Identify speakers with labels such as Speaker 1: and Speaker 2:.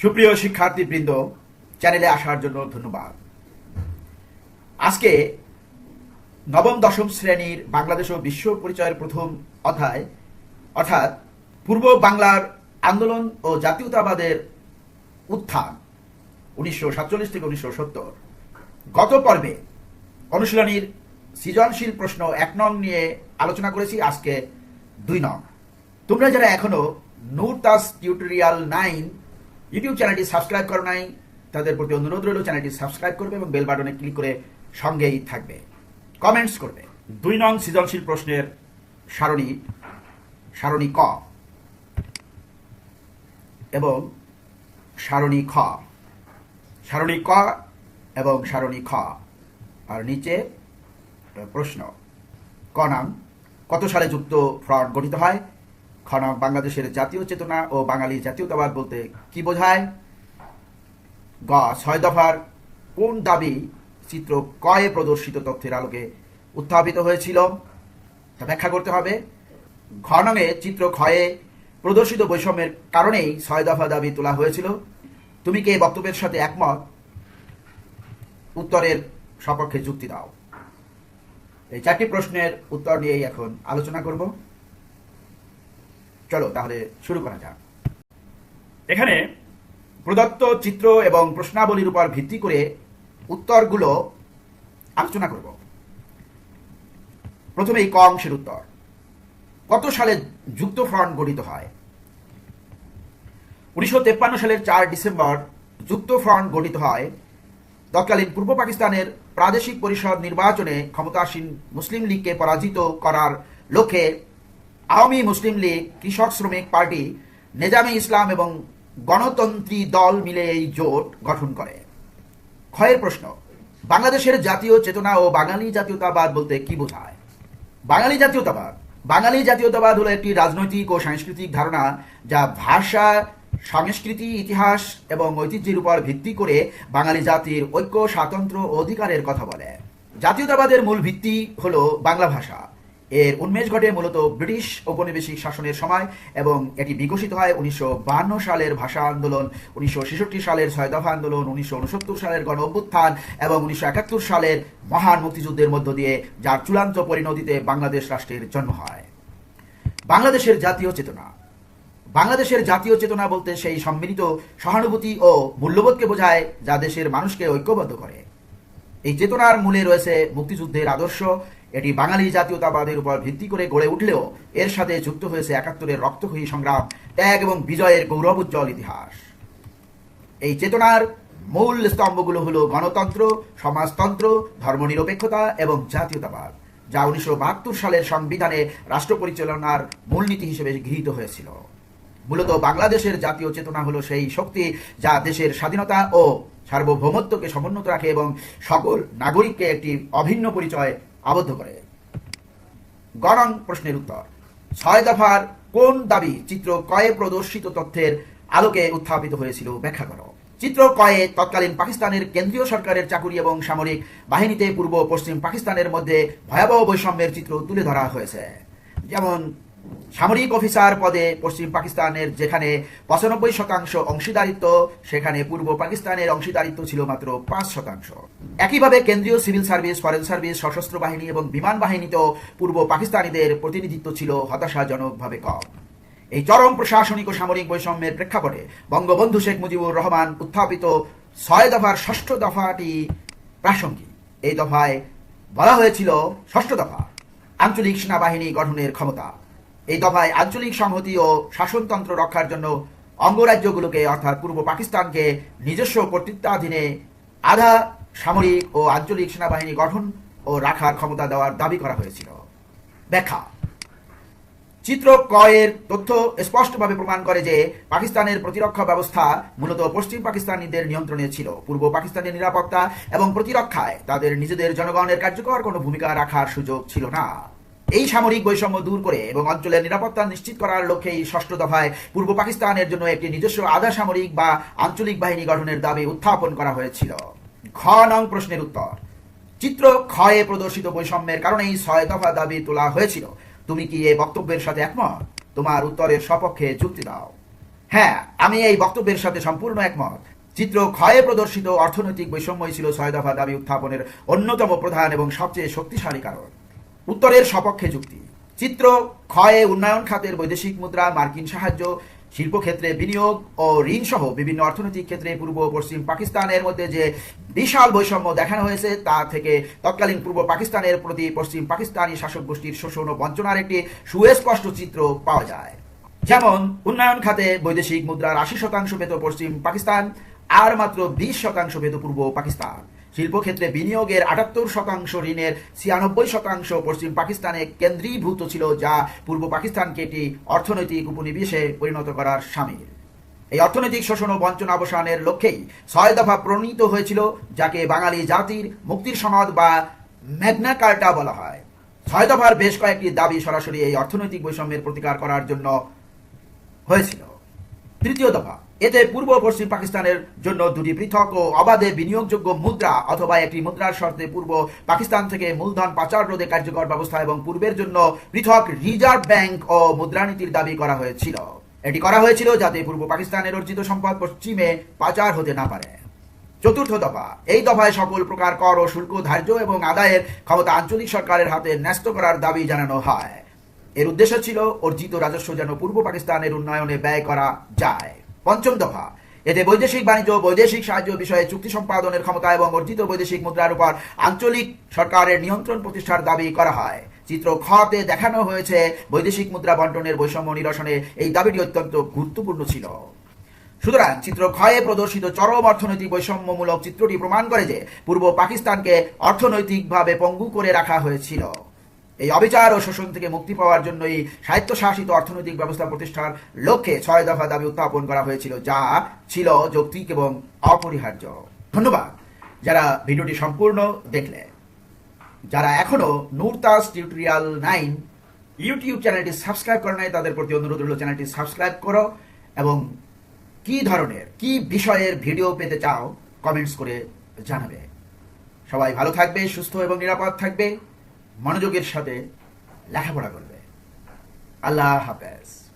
Speaker 1: সুপ্রিয় শিক্ষার্থীবৃন্দ চ্যানেলে আসার জন্য ধন্যবাদ। আজকে নবম, দশম শ্রেণির বাংলাদেশ ও বিশ্ব পরিচয়ের প্রথম অধ্যায়, অর্থাৎ পূর্ব বাংলার আন্দোলন ও জাতীয়তাবাদের উত্থান, উনিশশো সাতচল্লিশ থেকে উনিশশো সত্তর। গত পর্বে অনুশীলনীর সৃজনশীল প্রশ্ন এক নং নিয়ে আলোচনা করেছি, আজকে দুই নং। তোমরা যারা এখনও Nur Tas tutorial nine YouTube চ্যানেলটি সাবস্ক্রাইব করো নাই, তাদের প্রতি অনুরোধ রইল, চ্যানেলটি সাবস্ক্রাইব করবে এবং বেল বাটনে ক্লিক করে সঙ্গেই থাকবে। কমেন্টস করবে। দুই নং সৃজনশীল প্রশ্নের সারণী সারণী ক এবং সারণী খ। সারণী ক এবং সারণী খ। আর নিচে প্রশ্ন। ক নাম, কত সালে যুক্ত ফ্রড গঠিত হয়? খ নাম বাংলাদেশের জাতীয় চেতনা ও বাঙালি জাতীয়তাবাদ বলতে কি বোঝায়? গ, ছয় দফার কোন দাবি চিত্র কয়ে প্রদর্শিত তথ্যের আলোকে উত্থাপিত হয়েছিল? তা ব্যাখ্যা করতে হবে। ঘ নঙে চিত্র ক্ষয়ে প্রদর্শিত বৈষম্যের কারণেই ছয় দফা দাবি তোলা হয়েছিল। তুমি কি এই বক্তব্যের সাথে একমত? উত্তরের সপক্ষে যুক্তি দাও। এই চারটি প্রশ্নের উত্তর নিয়েই এখন আলোচনা করব। চলো তাহলে শুরু করা যাক। এখানে প্রদত্ত চিত্র এবং প্রশ্নাবলীর উপর ভিত্তি করে উত্তরগুলো আলোচনা করব। প্রথমে এই ক অংশের উত্তর। কত সালে যুক্ত ফ্রন্ট গঠিত হয়? উনিশশো সালের চার ডিসেম্বর যুক্ত ফ্রন্ট গঠিত হয় তৎকালীন পূর্ব পাকিস্তানের প্রাদেশিক পরিষদ নির্বাচনে ক্ষমতাসীন মুসলিম লীগকে পরাজিত করার লক্ষ্যে আওয়ামী মুসলিম লীগ, কৃষক শ্রমিক পার্টি, নেজামে ইসলাম এবং গণতন্ত্রী দল মিলে এই জোট গঠন করে। ক্ষয়ের প্রশ্ন, বাংলাদেশের জাতীয় চেতনা ও বাঙালি জাতীয়তাবাদ বলতে কি বোঝায়? বাঙালি জাতীয়তাবাদ বাঙালি জাতীয়তাবাদ হলো একটি রাজনৈতিক ও সাংস্কৃতিক ধারণা যা ভাষা, সংস্কৃতি, ইতিহাস এবং ঐতিহ্যের উপর ভিত্তি করে বাঙালি জাতির ঐক্য, স্বাতন্ত্র্য অধিকারের কথা বলে। জাতীয়তাবাদের মূল ভিত্তি হলো বাংলা ভাষা। এর উন্মেষ ঘটে মূলত ব্রিটিশ ঔপনিবেশিক শাসনের সময় এবং এটি বিকশিত হয় উনিশশো সালের ভাষা আন্দোলন, উনিশশো ছেষট্টি সালের ছয় দফা আন্দোলন, উনিশশো উনসত্তর সালের গণ অভ্যুত্থান এবং উনিশশো একাত্তর সালের মহান মুক্তিযুদ্ধের মধ্য দিয়ে যার চূড়ান্ত পরিণতিতে বাংলাদেশ রাষ্ট্রের জন্ম হয়। বাংলাদেশের জাতীয় চেতনা। বাংলাদেশের জাতীয় চেতনা বলতে সেই সম্মিলিত সহানুভূতি ও মূল্যবোধকে বোঝায় যা দেশের মানুষকে ঐক্যবদ্ধ করে। এই চেতনার মূলে রয়েছে মুক্তিযুদ্ধের আদর্শ এটি বাঙালি জাতীয়তাবাদের উপর ভিত্তি করে গড়ে উঠলেও এর সাথে যুক্ত হয়েছে একাত্তরের রক্তক্ষয়ী সংগ্রাম, ত্যাগ এবং বিজয়ের গৌরবোজ্জ্বল ইতিহাস। এই চেতনার মূল স্তম্ভগুলো হলো গণতন্ত্র, সমাজতন্ত্র, ধর্মনিরপেক্ষতা এবং জাতীয়তাবাদ, যা উনিশশো বাহাত্তর সালের সংবিধানে রাষ্ট্র পরিচালনার মূলনীতি হিসেবে গৃহীত হয়েছিল। মূলত বাংলাদেশের জাতীয় চেতনা হলো সেই শক্তি যা দেশের স্বাধীনতা ও সার্বভৌমত্বকে সমুন্নত রাখে এবং সকল নাগরিককে একটি অভিন্ন পরিচয় আবদ্ধ করে। গণং প্রশ্নের উত্তর। ছয় দফার কোন দাবি চিত্র কয়ে প্রদর্শিত তথ্যের আলোকে উত্থাপিত হয়েছিল ব্যাখ্যা করো। চিত্র কয়ে তৎকালীন পাকিস্তানের কেন্দ্রীয় সরকারের চাকুরি এবং সামরিক বাহিনীতে পূর্ব পশ্চিম পাকিস্তানের মধ্যে ভয়াবহ বৈষম্যের চিত্র তুলে ধরা হয়েছে। যেমন সামরিক অফিসার পদে পশ্চিম পাকিস্তানের যেখানে পঁচানব্বই শতাংশ অংশীদারিত্ব, সেখানে পূর্ব পাকিস্তানের অংশীদারিত্ব ছিল মাত্র পাঁচ শতাংশ। একইভাবে কেন্দ্রীয় সিভিল সার্ভিস, ফরেন সার্ভিস, সশস্ত্র বাহিনী এবং বিমান বাহিনীতেও পূর্ব পাকিস্তানিদের প্রতিনিধিত্ব ছিল হতাশাজনকভাবে কম। এই চরম প্রশাসনিক ও সামরিক বৈষম্যের প্রেক্ষাপটে বঙ্গবন্ধু শেখ মুজিবুর রহমান উত্থাপিত ছয় দফার ষষ্ঠ দফাটি প্রাসঙ্গিক। এই দফায় বলা হয়েছিল ষষ্ঠ দফা, আঞ্চলিক সেনাবাহিনী গঠনের ক্ষমতা। এই দফায় আঞ্চলিক সংহতি ও শাসনতন্ত্র রক্ষার জন্য অঙ্গরাজ্যগুলোকে, অর্থাৎ পূর্ব পাকিস্তানকে নিজস্ব কর্তৃত্বাধীনে আধা সামরিক ও আঞ্চলিক সেনাবাহিনী গঠন ও রাখার ক্ষমতা দেওয়ার দাবি করা হয়েছিল। ব্যাখ্যা। চিত্র কয়ের তথ্য স্পষ্টভাবে প্রমাণ করে যে পাকিস্তানের প্রতিরক্ষা ব্যবস্থা মূলত পশ্চিম পাকিস্তানিদের নিয়ন্ত্রণে ছিল। পূর্ব পাকিস্তানের নিরাপত্তা এবং প্রতিরক্ষায় তাদের নিজেদের জনগণের কার্যকর কোনো ভূমিকা রাখার সুযোগ ছিল না। এই সামরিক বৈষম্য দূর করে এবং অঞ্চলের নিরাপত্তা নিশ্চিত করার লক্ষ্যে এই ষষ্ঠ দফায় পূর্ব পাকিস্তানের জন্য একটি নিজস্ব আধা সামরিক বা আঞ্চলিক বাহিনী গঠনের দাবি উত্থাপন করা হয়েছিল। ঘ নং প্রশ্নের উত্তর। চিত্র ক্ষয়ে প্রদর্শিত বৈষম্যের কারণেই ছয় দফা দাবি তোলা হয়েছিল। তুমি কি এই বক্তব্যের সাথে একমত? তোমার উত্তরের সপক্ষে যুক্তি দাও। হ্যাঁ আমি এই বক্তব্যের সাথে সম্পূর্ণ একমত। চিত্র ক্ষয়ে প্রদর্শিত অর্থনৈতিক বৈষম্যই ছিল ছয় দফা দাবি উত্থাপনের অন্যতম প্রধান এবং সবচেয়ে শক্তিশালী কারণ। উত্তরের সপক্ষে যুক্তি। চিত্র, ক্ষয়ে উন্নয়ন খাতের বৈদেশিক মুদ্রা, মার্কিন সাহায্য, শিল্পক্ষেত্রে বিনিয়োগ ও ঋণ সহ বিভিন্ন অর্থনৈতিক ক্ষেত্রে পূর্ব পশ্চিম পাকিস্তানের মধ্যে যে বিশাল বৈষম্য দেখানো হয়েছে, তা থেকে তৎকালীন পূর্ব পাকিস্তানের প্রতি পশ্চিম পাকিস্তানি শাসক গোষ্ঠীর শোষণ ও বঞ্চনার একটি সুস্পষ্ট চিত্র পাওয়া যায়। যেমন, উন্নয়ন খাতে বৈদেশিক মুদ্রার আশি শতাংশ পেত পশ্চিম পাকিস্তান, আর মাত্র বিশ শতাংশ পেত পূর্ব পাকিস্তান। শিল্পক্ষেত্রে বিনিয়োগের আটাত্তর শতাংশ ঋণের ছিয়ানব্বই শতাংশ পশ্চিম পাকিস্তানে কেন্দ্রীভূত ছিল, যা পূর্ব পাকিস্তানকে একটি অর্থনৈতিক উপনিবেশে পরিণত করার সামিল। এই অর্থনৈতিক শোষণ ও বঞ্চনা অবসানের লক্ষ্যেই ছয় দফা প্রণীত হয়েছিল, যাকে বাঙালি জাতির মুক্তির সনদ বা ম্যাগনা কার্টা বলা হয়। ছয় দফার বেশ কয়েকটি দাবি সরাসরি এই অর্থনৈতিক বৈষম্যের প্রতিকার করার জন্য হয়েছিল। তৃতীয় দফা এতে পূর্ব পশ্চিম পাকিস্তানের জন্য দুটি পৃথক ও অবাধে বিনিয়োগযোগ্য মুদ্রা অথবা একটি মুদ্রার শর্তে পূর্ব পাকিস্তান থেকে মূলধন পাচার রোধে কার্যকর ব্যবস্থা এবং পূর্বের জন্য পৃথক রিজার্ভ ব্যাংক ও মুদ্রানীতির দাবি করা হয়েছিল। এটি করা হয়েছিল যাতে পূর্ব পাকিস্তানের অর্জিত সম্পদ পশ্চিমে পাচার হতে না পারে। চতুর্থ দফা, এই দফায় সকল প্রকার কর ও শুল্ক ধার্য এবং আদায়ের ক্ষমতা আঞ্চলিক সরকারের হাতে ন্যস্ত করার দাবি জানানো হয়। এর উদ্দেশ্য ছিল অর্জিত রাজস্ব যেন পূর্ব পাকিস্তানের উন্নয়নে ব্যয় করা যায়। পঞ্চম দফা। এতে বৈদেশিক বাণিজ্য, বৈদেশিক সাহায্য বিষয়ে চুক্তি সম্পাদনের ক্ষমতা এবং অর্জিত বৈদেশিক মুদ্রার উপর আঞ্চলিক সরকারের নিয়ন্ত্রণ প্রতিষ্ঠার দাবি করা হয়। চিত্র খতে দেখানো হয়েছে বৈদেশিক মুদ্রা বন্টনের বৈষম্য নিরসনে এই দাবিটি অত্যন্ত গুরুত্বপূর্ণ ছিল। সুতরাং চিত্র ক্ষয়ে প্রদর্শিত চরম অর্থনৈতিক বৈষম্যমূলক চিত্রটি প্রমাণ করে যে পূর্ব পাকিস্তানকে অর্থনৈতিকভাবে পঙ্গু করে রাখা হয়েছিল। এই অবিচার ও শোষণ থেকে মুক্তি পাওয়ার জন্যই স্বায়ত্তশাসিত অর্থনৈতিক ব্যবস্থা প্রতিষ্ঠার লক্ষ্যে ছয় দফা দাবি উত্থাপন করা হয়েছিল, যা ছিল যৌক্তিক এবং অপরিহার্য। ধন্যবাদ যারা ভিডিওটি সম্পূর্ণ দেখলে। যারা এখনও নুরতাস টিউটোরিয়াল নাইন ইউটিউব চ্যানেলটি সাবস্ক্রাইব করে নাই, তাদের প্রতি অনুরোধ রইল চ্যানেলটি সাবস্ক্রাইব করো এবং কি ধরনের, কি বিষয়ের ভিডিও পেতে চাও, কমেন্টস করে জানাবে। সবাই ভালো থাকবে, সুস্থ এবং নিরাপদ থাকবে। মনোযোগের সাথে লেখাপড়া করবে। আল্লাহ হাফেজ।